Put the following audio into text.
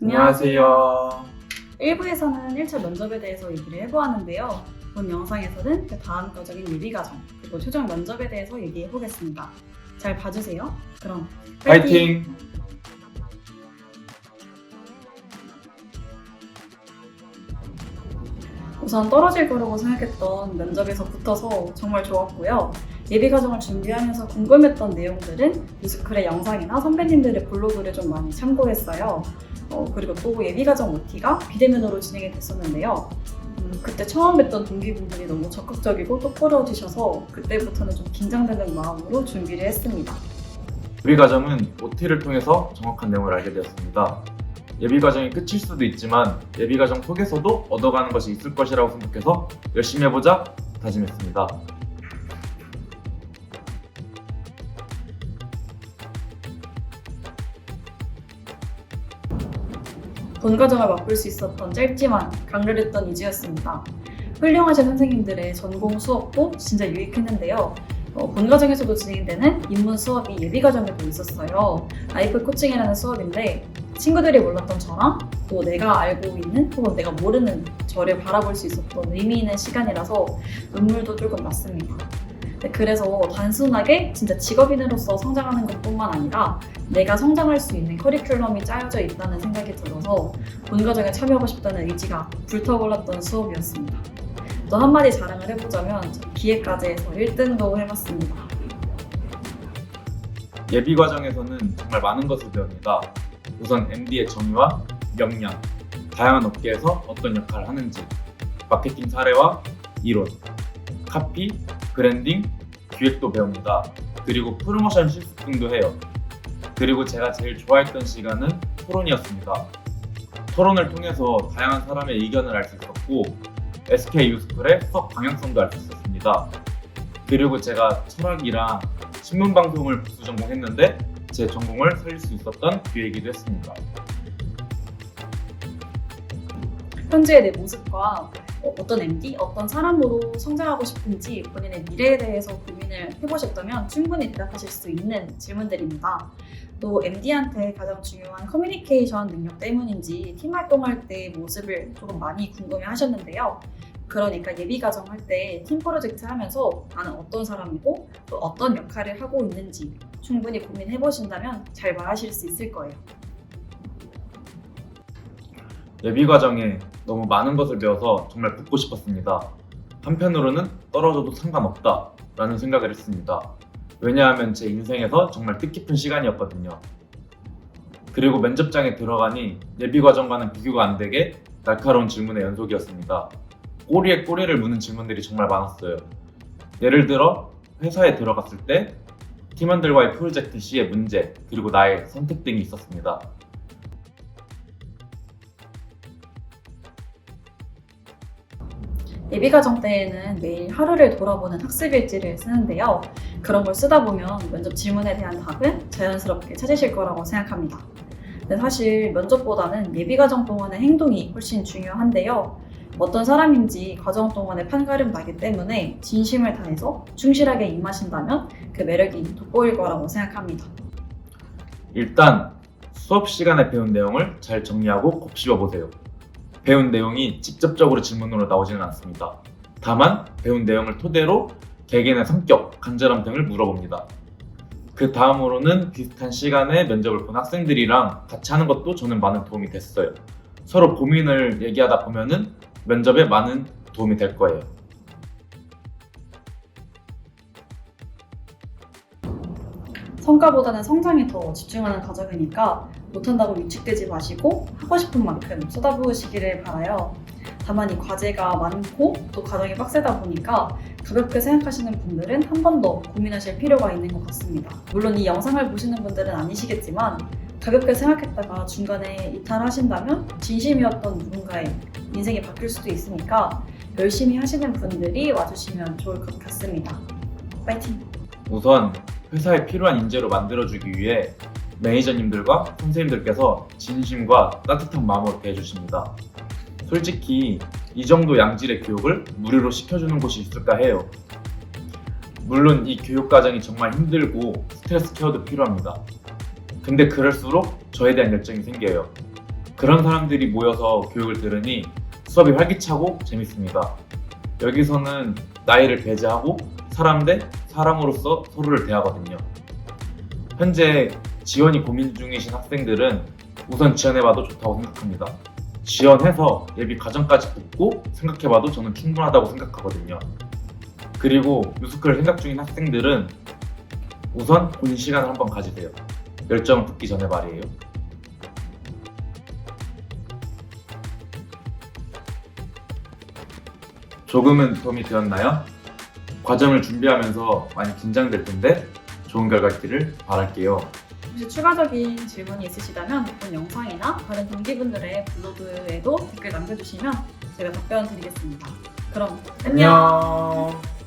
안녕하세요. 1부에서는 1차 면접에 대해서 얘기를 해보았는데요. 본 영상에서는 그 다음 과정인 예비 과정, 그리고 최종 면접에 대해서 얘기해 보겠습니다. 잘 봐주세요. 그럼 파이팅! 우선 떨어질 거라고 생각했던 면접에서 붙어서 정말 좋았고요. 예비 과정을 준비하면서 궁금했던 내용들은 뮤지컬의 영상이나 선배님들의 블로그를 좀 많이 참고했어요. 어, 그리고 또 예비 과정 OT가 비대면으로 진행이 됐었는데요. 음, 그때 처음 뵀던 동기분들이 너무 적극적이고 똑부러지셔서 그때부터는 좀 긴장되는 마음으로 준비를 했습니다. 예비 과정은 OT를 통해서 정확한 내용을 알게 되었습니다. 예비 과정이 끝일 수도 있지만 예비 과정 속에서도 얻어가는 것이 있을 것이라고 생각해서 열심히 해보자 다짐했습니다. 본 과정을 맛볼 수 있었던 짧지만 강렬했던 2주였습니다. 훌륭하신 선생님들의 전공 수업도 진짜 유익했는데요. 어, 본 과정에서도 진행되는 입문 수업이 예비 과정에도 있었어요. 아이프 코칭이라는 수업인데 친구들이 몰랐던 저랑 또 내가 알고 있는 혹은 내가 모르는 저를 바라볼 수 있었던 의미 있는 시간이라서 눈물도 조금 났습니다. 네, 그래서 단순하게 진짜 직업인으로서 성장하는 것뿐만 아니라 내가 성장할 수 있는 커리큘럼이 짜여져 있다는 생각이 들어서 본 과정에 참여하고 싶다는 의지가 불타올랐던 수업이었습니다. 또 한마디 자랑을 해보자면 저 기획과제에서 1등도 해봤습니다. 예비 과정에서는 정말 많은 것을 배웁니다. 우선 MD의 정의와 역량, 다양한 업계에서 어떤 역할을 하는지, 마케팅 사례와 이론, 카피, 브랜딩, 기획도 배웁니다. 그리고 프로모션 실습 등도 해요. 그리고 제가 제일 좋아했던 시간은 토론이었습니다. 토론을 통해서 다양한 사람의 의견을 알 수 있었고 SK 유스쿨의 수업 방향성도 알 수 있었습니다. 그리고 제가 철학이랑 신문 방송을 부수 전공했는데 제 전공을 살릴 수 있었던 기회이기도 했습니다. 현재의 내 모습과 어, 어떤 MD, 어떤 사람으로 성장하고 싶은지 본인의 미래에 대해서 고민을 해보셨다면 충분히 대답하실 수 있는 질문들입니다. 또 MD한테 가장 중요한 커뮤니케이션 능력 때문인지 팀 활동할 때 모습을 조금 많이 궁금해 하셨는데요. 그러니까 예비 과정 할 때 팀 프로젝트 하면서 나는 어떤 사람이고 또 어떤 역할을 하고 있는지 충분히 고민해 보신다면 잘 말하실 수 있을 거예요. 예비 과정에 너무 많은 것을 배워서 정말 붙고 싶었습니다. 한편으로는 떨어져도 상관없다 라는 생각을 했습니다. 왜냐하면 제 인생에서 정말 뜻깊은 시간이었거든요. 그리고 면접장에 들어가니 예비 과정과는 비교가 안 되게 날카로운 질문의 연속이었습니다. 꼬리에 꼬리를 무는 질문들이 정말 많았어요. 예를 들어 회사에 들어갔을 때 팀원들과의 프로젝트 시의 문제 그리고 나의 선택 등이 있었습니다. 예비 과정 때에는 매일 하루를 돌아보는 학습 일지를 쓰는데요. 그런 걸 쓰다 보면 면접 질문에 대한 답은 자연스럽게 찾으실 거라고 생각합니다. 근데 사실 면접보다는 예비 과정 동안의 행동이 훨씬 중요한데요. 어떤 사람인지 과정 동안에 판가름 나기 때문에 진심을 다해서 충실하게 임하신다면 그 매력이 돋보일 거라고 생각합니다. 일단 수업 시간에 배운 내용을 잘 정리하고 곱씹어 보세요. 배운 내용이 직접적으로 질문으로 나오지는 않습니다. 다만 배운 내용을 토대로 개개인의 성격, 간절함 등을 물어봅니다. 그 다음으로는 비슷한 시간에 면접을 본 학생들이랑 같이 하는 것도 저는 많은 도움이 됐어요. 서로 고민을 얘기하다 보면은 면접에 많은 도움이 될 거예요. 성과보다는 성장에 더 집중하는 과정이니까 못한다고 위축되지 마시고 하고 싶은 만큼 쏟아부으시기를 바라요. 다만 이 과제가 많고 또 과정이 빡세다 보니까 가볍게 생각하시는 분들은 한 번 더 고민하실 필요가 있는 것 같습니다. 물론 이 영상을 보시는 분들은 아니시겠지만 가볍게 생각했다가 중간에 이탈하신다면 진심이었던 누군가의 인생이 바뀔 수도 있으니까 열심히 하시는 분들이 와주시면 좋을 것 같습니다. 파이팅! 우선 회사에 필요한 인재로 만들어주기 위해 매니저님들과 선생님들께서 진심과 따뜻한 마음으로 대해주십니다. 솔직히 이 정도 양질의 교육을 무료로 시켜주는 곳이 있을까 해요. 물론 이 교육 과정이 정말 힘들고 스트레스 케어도 필요합니다. 근데 그럴수록 저에 대한 열정이 생겨요. 그런 사람들이 모여서 교육을 들으니 수업이 활기차고 재밌습니다. 여기서는 나이를 배제하고 사람 대 사람으로서 서로를 대하거든요. 현재 지원이 고민 중이신 학생들은 우선 지원해봐도 좋다고 생각합니다. 지원해서 예비 과정까지 듣고 생각해봐도 저는 충분하다고 생각하거든요. 그리고 유스크를 생각 중인 학생들은 우선 본인 시간을 한번 가지세요. 열정 붙기 전에 말이에요. 조금은 도움이 되었나요? 과정을 준비하면서 많이 긴장될 텐데 좋은 결과 있기를 바랄게요. 혹시 추가적인 질문이 있으시다면 본 영상이나 다른 동기분들의 블로그에도 댓글 남겨주시면 제가 답변 드리겠습니다. 그럼 안녕. 안녕.